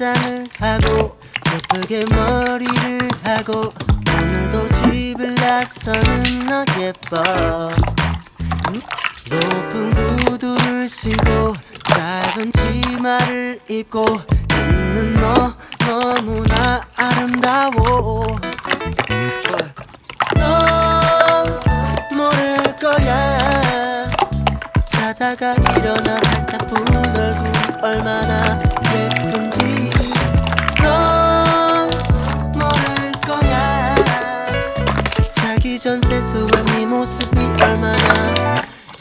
화장을 하고 예쁘게 머리를 하고 오늘도 집을 나서는 너 예뻐. 높은 구두를 신고 짧은 치마를 입고 있는 너 너무나 아름다워. 너 모를 거야. 자다가 일어나 살짝 본 얼굴 얼마나 자기 전 세수한 네 모습이 얼마나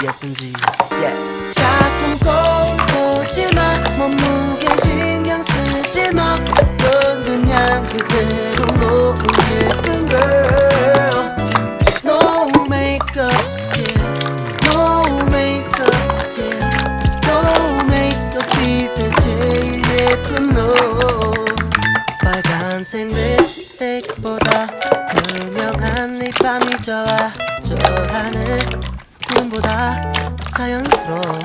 예쁜지. yeah. 자꾸 꼬지마 몸무게 신경 쓰지마. 넌 그냥 그대로 너무 예쁜 girl. No makeup yeah. No 필때 제일 예쁜 너 빨간색 립스틱보다 밤이 좋아 저 하늘 꿈보다 자연스러워.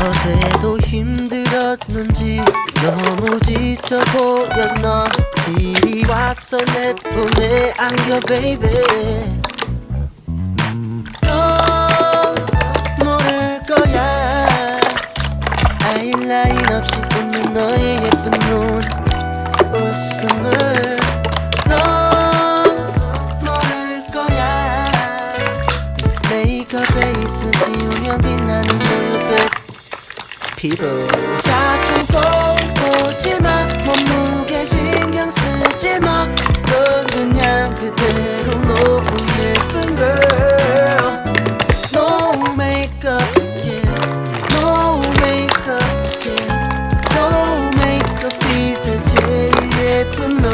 어제도 힘들었는지 너무 지쳐 보였나 이리 와서 내 품에 안겨 baby 피부 자꾸 꼬지마. 몸무게 신경 쓰지마. 넌 그냥 그대로 너무 예쁜 girl. No makeup yeah. No makeup yeah. No makeup 필때 제일 예쁜 너.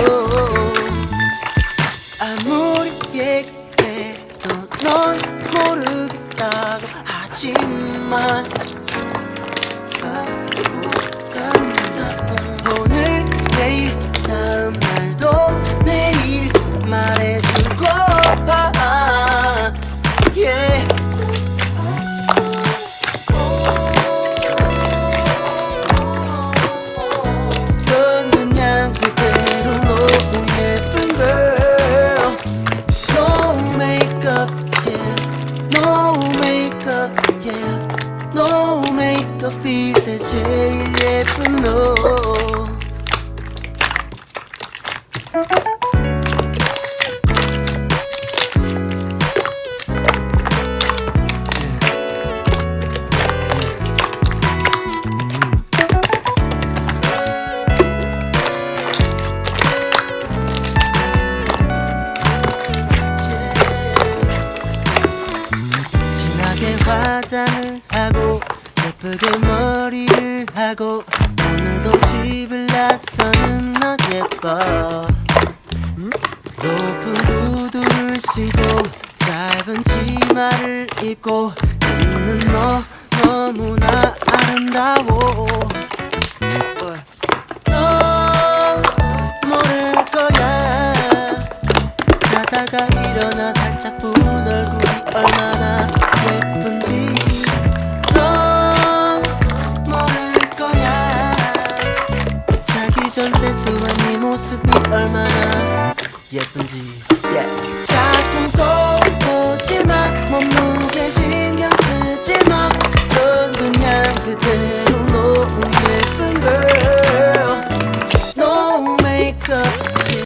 아무리 얘기해도 넌 모르겠다고 하지만 No makeup 필때 제일 예쁜 너. 진하게 화장을 예쁘게 머리를 하고 오늘도 집을 나서는 너 예뻐. 높은 구두를 신고 짧은 치마를 입고 있는 너 너무나 아름다워 네 모습이 얼마나 예쁜지 yeah. 자꾸 꼬지마 몸무